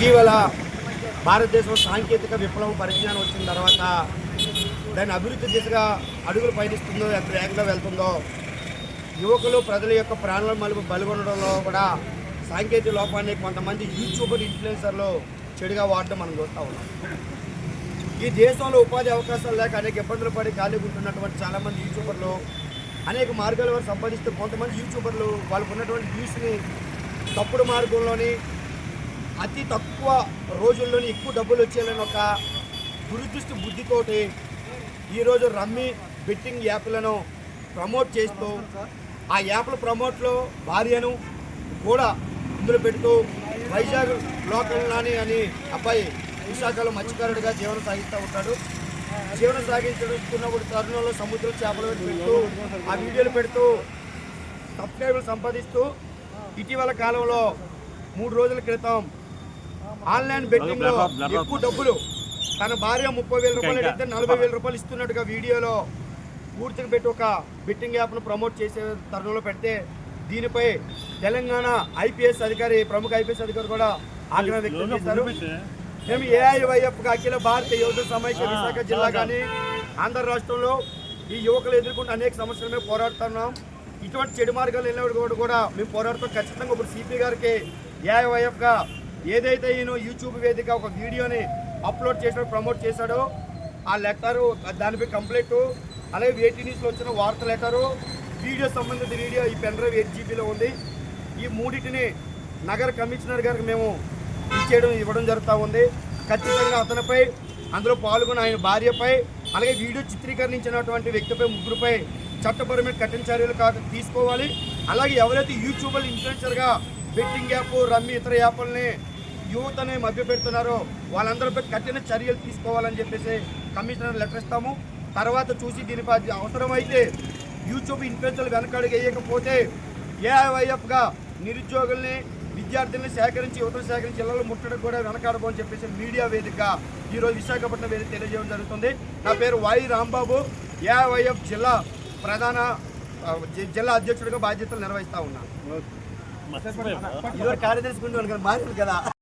ఇటీవల భారతదేశం సాంకేతిక విప్లవం పరిజ్ఞానం వచ్చిన తర్వాత దాని అభివృద్ధి దిశగా అడుగులు పయనిస్తుందో ఎంత వేగంగా వెళ్తుందో యువకులు ప్రజల యొక్క ప్రాణాల మలుపు పలుగొనడంలో కూడా సాంకేతిక లోపాన్ని కొంతమంది యూట్యూబర్ ఇన్ఫ్లుయెన్సర్లు చెడుగా వాడడం మనం చూస్తూ ఉన్నాం. ఈ దేశంలో ఉపాధి అవకాశాలు లేక అనేక ఇబ్బందులు పడి ఖాళీగా ఉంటున్నటువంటి చాలామంది యూట్యూబర్లు అనేక మార్గాల వారు సంపాదిస్తూ కొంతమంది యూట్యూబర్లు వాళ్ళకు ఉన్నటువంటి వ్యూస్ని తప్పుడు మార్గంలోని అతి తక్కువ రోజుల్లోనే ఎక్కువ డబ్బులు వచ్చేయాలని ఒక దురదృష్టి బుద్ధితోటి ఈరోజు రమ్మీ బెట్టింగ్ యాప్లను ప్రమోట్ చేస్తూ ఆ యాప్ల ప్రమోట్లో భార్యను కూడా ఇందులో పెడుతూ వైజాగ్ లోకల్ నాని అని అబ్బాయి విశాఖలో మత్స్యకారుడిగా జీవనం సాగిస్తూ ఉంటాడు. జీవనం సాగించుకున్నప్పుడు తరుణంలో సముద్రం చేపలు పెడుతూ ఆ వీడియోలు పెడుతూ సబ్స్క్రైబర్లు సంపాదిస్తూ ఇటీవల కాలంలో మూడు రోజుల క్రితం ఆన్లైన్ బెట్టింగ్లో ఎక్కువ డబ్బులు. తన భార్య ముప్పై వేల రూపాయలు అడిగితే నలభై వేల రూపాయలు ఇస్తున్నట్టుగా వీడియోలో. పూర్తిగా పెట్టి ఒక బెట్టింగ్ యాప్ను ప్రమోట్ చేసే తరుణంలో పెడితే దీనిపై తెలంగాణ ఐపీఎస్ అధికారి ప్రముఖ ఐపీఎస్ అధికారి కూడా ఆగ్రహం వ్యక్తం చేశారు. మేము ఏఐవైఎఫ్ అఖిల భారత యువత సమైక్య విశాఖ జిల్లా కానీ ఆంధ్ర రాష్ట్రంలో ఈ యువకులు ఎదుర్కొంటున్న అనేక సమస్యల మీద పోరాడుతున్నాం. ఇటువంటి చెడు మార్గాలు వెళ్ళినప్పుడు కూడా మేము పోరాడుతాం. ఖచ్చితంగా ఇప్పుడు సిపి గారికి ఏఐవైఎఫ్గా ఏదైతే ఈయన యూట్యూబ్ వేదిక ఒక వీడియోని అప్లోడ్ చేసిన ప్రమోట్ చేశాడో ఆ లెటరు దానిపై కంప్లైంట్ అలాగే వేటీ న్యూస్లో వచ్చిన వార్త లెటరు వీడియో సంబంధిత వీడియో ఈ పెన్ డ్రైవ్ ఎయిట్ జీబీలో ఉంది. ఈ మూడింటిని నగర కమిషనర్ గారికి మేము ఇచ్చేయడం ఇవ్వడం జరుగుతూ ఉంది. ఖచ్చితంగా అతనిపై అందులో పాల్గొన్న ఆయన భార్యపై అలాగే వీడియో చిత్రీకరించినటువంటి వ్యక్తిపై ముగ్గురుపై చట్టపరమైన కఠిన చర్యలు కాదు తీసుకోవాలి. అలాగే ఎవరైతే యూట్యూబర్ ఇన్ఫ్లుయెన్సర్గా బెట్టింగ్ యాప్ రమ్మి ఇతర యాప్లని యువతని మభ్యపెడుతున్నారో. వాళ్ళందరిపై కఠిన చర్యలు తీసుకోవాలని చెప్పేసి కమిషనర్ లెటర్ ఇస్తాము. తర్వాత చూసి దీనిపై అవసరమైతే యూట్యూబ్ ఇన్ఫ్లుయెన్సర్లు వెనకడుగు వేయకపోతే ఏఐవైఎఫ్గా నిరుద్యోగుల్ని విద్యార్థుల్ని సేకరించి యువతను సేకరించి ఇళ్ళలో ముట్టడం కూడా వెనకాడబోని చెప్పేసి మీడియా వేదిక ఈరోజు విశాఖపట్నం వేదిక తెలియజేయడం జరుగుతుంది. నా పేరు వై రాంబాబు. ఏఐవైఎఫ్ జిల్లా ప్రధాన జిల్లా అధ్యక్షుడిగా బాధ్యతలు నిర్వహిస్తా ఉన్నాను. ఇదివరకు కార్యదర్శి గుండి మారింది కదా.